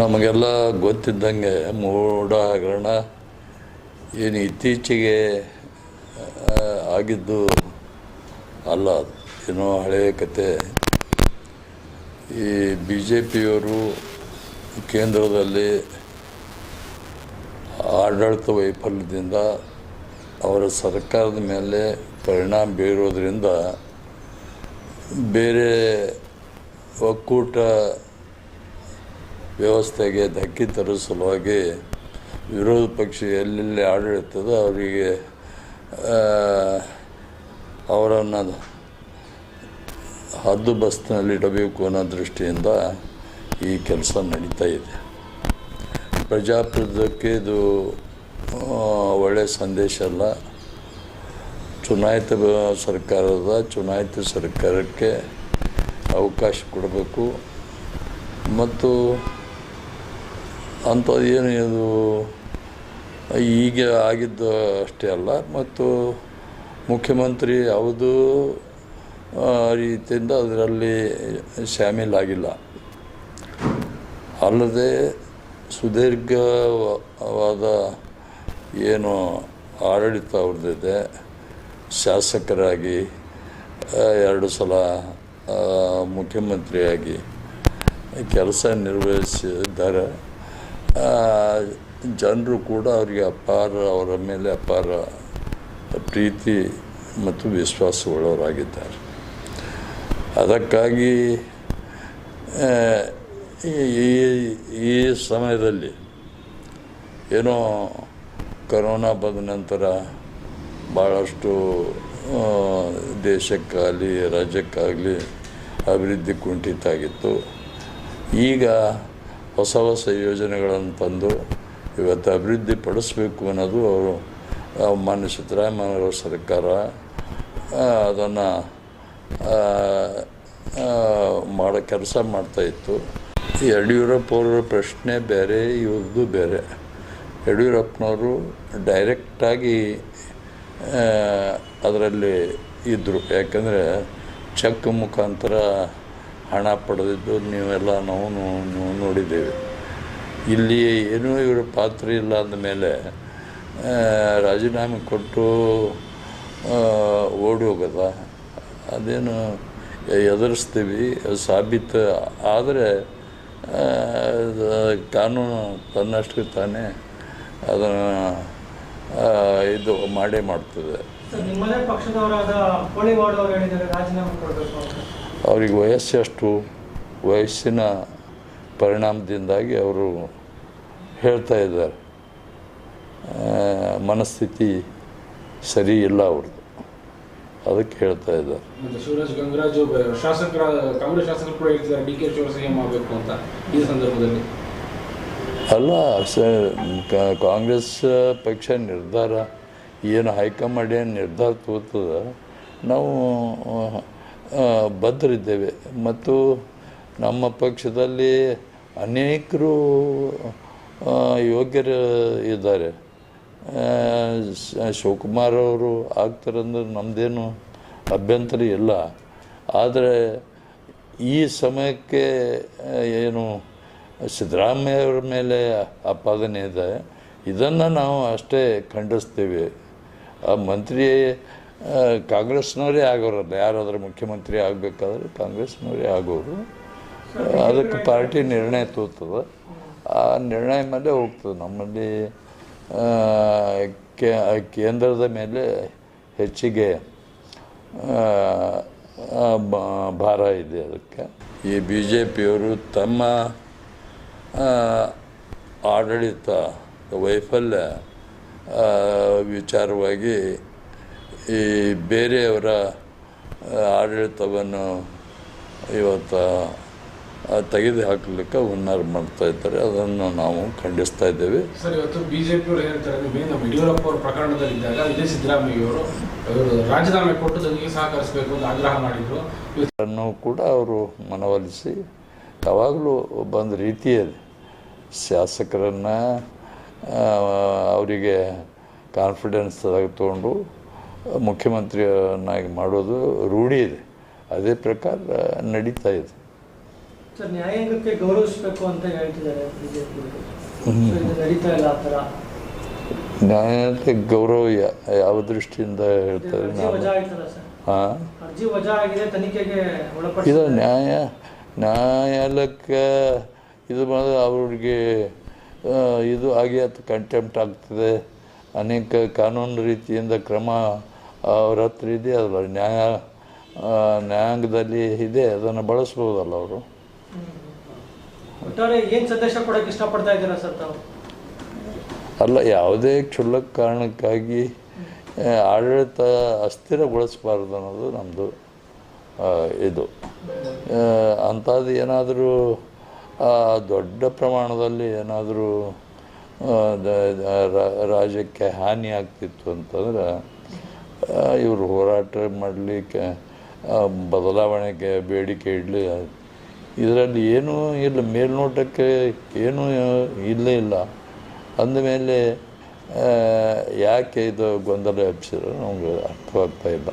ನಮಗೆಲ್ಲ ಗೊತ್ತಿದ್ದಂಗೆ ಮೂಢ ಹಗರಣ ಏನು ಇತ್ತೀಚೆಗೆ ಆಗಿದ್ದು ಅಲ್ಲ, ಏನೋ ಹಳೆಯ ಕತೆ. ಈ ಬಿ ಜೆ ಪಿಯವರು ಕೇಂದ್ರದಲ್ಲಿ ಆಡಳಿತ ವೈಫಲ್ಯದಿಂದ ಅವರ ಸರ್ಕಾರದ ಮೇಲೆ ಪರಿಣಾಮ ಬೀರೋದ್ರಿಂದ ಬೇರೆ ಒಕ್ಕೂಟ ವ್ಯವಸ್ಥೆಗೆ ಧಕ್ಕೆ ತರೋ ಸಲುವಾಗಿ ವಿರೋಧ ಪಕ್ಷ ಎಲ್ಲೆಲ್ಲಿ ಆಡಳಿತದ ಅವರಿಗೆ ಅವರನ್ನು ಹದ್ದು ಬಸ್ನಲ್ಲಿ ಇಡಬೇಕು ಅನ್ನೋ ದೃಷ್ಟಿಯಿಂದ ಈ ಕೆಲಸ ನಡೀತಾ ಇದೆ. ಪ್ರಜಾಪ್ರಭುತ್ವಕ್ಕೆ ಇದು ಒಳ್ಳೆಯ ಸಂದೇಶ ಅಲ್ಲ. ಚುನಾಯಿತ ಸರ್ಕಾರದ ಚುನಾಯಿತ ಸರ್ಕಾರಕ್ಕೆ ಅವಕಾಶ ಕೊಡಬೇಕು. ಮತ್ತು ಅಂಥದ್ದು ಏನು, ಇದು ಈಗ ಆಗಿದ್ದು ಅಷ್ಟೇ ಅಲ್ಲ. ಮತ್ತು ಮುಖ್ಯಮಂತ್ರಿ ಯಾವುದೂ ರೀತಿಯಿಂದ ಅದರಲ್ಲಿ ಶಾಮೀಲಾಗಿಲ್ಲ ಅಲ್ಲದೆ ಸುದೀರ್ಘವಾದ ಏನು ಆಡಳಿತ ಅವ್ರದ್ದಿದೆ, ಶಾಸಕರಾಗಿ ಎರಡು ಸಲ ಮುಖ್ಯಮಂತ್ರಿಯಾಗಿ ಕೆಲಸ ನಿರ್ವಹಿಸಿದ್ದಾರೆ. ಜನರು ಕೂಡ ಅವರಿಗೆ ಅಪಾರ, ಅವರ ಮೇಲೆ ಅಪಾರ ಪ್ರೀತಿ ಮತ್ತು ವಿಶ್ವಾಸವುಳ್ಳವರಾಗಿದ್ದಾರೆ. ಅದಕ್ಕಾಗಿ ಈ- ಈ- ಸಮಯದಲ್ಲಿ ಏನೋ ಕರೋನಾ ಬಂದ ನಂತರ ಭಾಳಷ್ಟು ದೇಶಕ್ಕಾಗಲಿ, ರಾಜ್ಯಕ್ಕಾಗಲಿ ಅಭಿವೃದ್ಧಿ ಕುಂಠಿತ ಆಗಿತ್ತು ಈಗ ಹೊಸ ಹೊಸ ಯೋಜನೆಗಳನ್ನು ತಂದು ಇವತ್ತು ಅಭಿವೃದ್ಧಿ ಪಡಿಸ್ಬೇಕು ಅನ್ನೋದು ಅವರು ಮಾನ್ಯ ಸಿದ್ದರಾಮಯ್ಯವರ ಸರ್ಕಾರ ಅದನ್ನು ಮಾಡೋ ಕೆಲಸ ಮಾಡ್ತಾಯಿತ್ತು ಯಡಿಯೂರಪ್ಪ ಅವರ ಪ್ರಶ್ನೆ ಬೇರೆ, ಇವ್ರದ್ದು ಬೇರೆ. ಯಡಿಯೂರಪ್ಪನವರು ಡೈರೆಕ್ಟಾಗಿ ಅದರಲ್ಲಿ ಇದ್ದರು ಯಾಕಂದರೆ, ಚೆಕ್ ಮುಖಾಂತರ ಹಣ ಪಡೆದಿದ್ದು ನೀವೆಲ್ಲ ನಾವು ನೋಡಿದ್ದೇವೆ. ಇಲ್ಲಿ ಏನೂ ಇವರ ಪಾತ್ರ ಇಲ್ಲ ಅಂದಮೇಲೆ ರಾಜೀನಾಮೆ ಕೊಟ್ಟು ಓಡಿ ಹೋಗೋದ. ಅದೇನು ಎದುರಿಸ್ತೀವಿ ಸಾಬೀತು, ಆದರೆ ಕಾನೂನು ತನ್ನಷ್ಟಕ್ಕೆ ತಾನೇ ಅದನ್ನು ಇದು ಮಾಡೇ ಮಾಡ್ತದೆ. ಅವ್ರಿಗೆ ವಯಸ್ಸು ಎಷ್ಟು ವಯಸ್ಸಿನ ಪರಿಣಾಮದಿಂದಾಗಿ ಅವರು ಹೇಳ್ತಾ ಇದ್ದಾರೆ. ಮನಸ್ಥಿತಿ ಸರಿ ಇಲ್ಲ ಅವ್ರದ್ದು. ಅದಕ್ಕೆ ಹೇಳ್ತಾ ಇದ್ದಾರೆ. ಮತ್ತೆ ಶಿವರಾಜ್ ಗಂಗರಾಜು ಬ- ಶಾಸಕರ ಕಾಂಗ್ರೆಸ್ ಶಾಸಕರು ಕೂಡ ಹೇಳ್ತಿದ್ದಾರೆ ಡಿ ಕೆ ಶಿವರಾಜ್ ಸಿಎಂ ಆಗಬೇಕು ಅಂತ ಈ ಸಂದರ್ಭದಲ್ಲಿ. ಅಲ್ಲ ಸ ಕಾಂಗ್ರೆಸ್ ಪಕ್ಷ ನಿರ್ಧಾರ ಏನು ಹೈಕಮಾಂಡ್ ಏನು ನಿರ್ಧಾರ ತಗೋತದ ನಾವು ಬದ್ಧರಿದ್ದೇವೆ ಮತ್ತು ನಮ್ಮ ಪಕ್ಷದಲ್ಲಿ ಅನೇಕರು ಯೋಗ್ಯರು ಇದ್ದಾರೆ. ಶಿವಕುಮಾರ್ ಅವರು ಆಗ್ತಾರಂದ್ರೆ ನಮ್ಮದೇನು ಅಭ್ಯಂತರ ಇಲ್ಲ. ಆದರೆ ಈ ಸಮಯಕ್ಕೆ ಏನು ಸಿದ್ದರಾಮಯ್ಯವರ ಮೇಲೆ ಆಪಾದನೆ ಇದೆ. ಇದನ್ನು ನಾವು ಅಷ್ಟೇ ಖಂಡಿಸ್ತೀವಿ. ಆ, ಮಂತ್ರಿ ಕಾಂಗ್ರೆಸ್ನವರೇ ಆಗೋರಲ್ಲ ಯಾರಾದರೂ ಮುಖ್ಯಮಂತ್ರಿ ಆಗಬೇಕಾದ್ರೆ ಕಾಂಗ್ರೆಸ್ನವರೇ ಆಗೋರು. ಅದಕ್ಕೆ ಪಾರ್ಟಿ ನಿರ್ಣಯ ತೋತದೆ. ಆ ನಿರ್ಣಯ ಮೇಲೆ ಹೋಗ್ತದೆ. ನಮ್ಮಲ್ಲಿ ಕೇಂದ್ರದ ಮೇಲೆ ಹೆಚ್ಚಿಗೆ ಭಾರ ಇದೆ ಅದಕ್ಕೆ. ಈ ಬಿ ಜೆ ಪಿಯವರು ತಮ್ಮ ಆಡಳಿತ, ವೈಫಲ್ಯ ವಿಚಾರವಾಗಿ ಈ ಬೇರೆಯವರ ಆಡಳಿತವನ್ನು ಇವತ್ತು ತೆಗೆದು ಹಾಕಲಿಕ್ಕೆ ಹುನ್ನಾರ ಮಾಡ್ತಾ ಇದ್ದಾರೆ. ಅದನ್ನು ನಾವು ಖಂಡಿಸ್ತಾ ಇದ್ದೇವೆ. ಸರ್ ಇವತ್ತು ಬಿಜೆಪಿ ಅವರು ಹೇಳ್ತಾರೆ ನಮ್ಮ ಯಡಿಯೂರಪ್ಪ ಅವರ ಪ್ರಕರಣದಲ್ಲಿದ್ದಾಗ ಇದೇ ಸಿದ್ದರಾಮಯ್ಯ ಅವರು ಅವರು ರಾಜೀನಾಮೆ ಕೊಟ್ಟು ತನಿಖೆ ಸಹಕರಿಸಬೇಕು ಅಂತ ಆಗ್ರಹ ಮಾಡಿದ್ರು. ಅನ್ನು ಕೂಡ ಅವರು ಮನವೊಲಿಸಿ ಯಾವಾಗಲೂ ಬಂದ ರೀತಿಯಲ್ಲಿ ಶಾಸಕರನ್ನು ಅವರಿಗೆ ಕಾನ್ಫಿಡೆನ್ಸ್ ತೊಗೊಂಡು ಮುಖ್ಯಮಂತ್ರಿಯನ್ನಾಗಿ ಮಾಡೋದು ರೂಢಿ ಇದೆ. ಅದೇ ಪ್ರಕಾರ ನಡೀತಾ ಇದೆ. ನ್ಯಾಯಾಂಗಕ್ಕೆ ಗೌರವಿಸಬೇಕು ಅಂತ ಹೇಳ್ತಿದ್ದಾರೆ ಗೌರವ ಯಾವ ದೃಷ್ಟಿಯಿಂದ ಹೇಳ್ತಾರೆ ಹಾಂ? ಇದು ನ್ಯಾಯ ನ್ಯಾಯಾಲಯಕ್ಕೆ ಇದು ಮಾಡಿದ್ರೆ ಅವ್ರಿಗೆ ಇದು ಆಗಿ ಅದು ಕಂಟೆಂಪ್ಟ್ ಆಗ್ತದೆ. ಅನೇಕ ಕಾನೂನು ರೀತಿಯಿಂದ ಕ್ರಮ ಅವ್ರ ಹತ್ರ ಇದೆ ಅದಲ್ಲ ನ್ಯಾಯ ನ್ಯಾಯಾಂಗದಲ್ಲಿ ಇದೆ ಅದನ್ನು ಬಳಸ್ಬೋದಲ್ಲ ಅವರು? ಅಲ್ಲ ಯಾವುದೇ ಕ್ಷುಲ್ಲಕ ಕಾರಣಕ್ಕಾಗಿ ಆಡಳಿತ ಅಸ್ಥಿರಗೊಳಿಸಬಾರ್ದು ಅನ್ನೋದು ನಮ್ಮದು ಇದು. ಅಂಥದ್ದು ಏನಾದರೂ ದೊಡ್ಡ ಪ್ರಮಾಣದಲ್ಲಿ ಏನಾದರೂ ರಾಜ್ಯಕ್ಕೆ ಹಾನಿ ಆಗ್ತಿತ್ತು ಅಂತಂದ್ರೆ ಇವರು ಹೋರಾಟ ಮಾಡಲಿಕ್ಕೆ ಬದಲಾವಣೆಗೆ ಬೇಡಿಕೆ ಇಡಲಿ. ಇದರಲ್ಲಿ ಏನೂ ಇಲ್ಲ, ಮೇಲ್ನೋಟಕ್ಕೆ ಏನೂ ಇಲ್ಲೇ ಇಲ್ಲ. ಅಂದಮೇಲೆ ಯಾಕೆ ಇದು ಗೊಂದಲ ಎಬ್ಸಿದ್ರು ನಮಗೆ ಅರ್ಥವಾಗ್ತಾ ಇಲ್ಲ.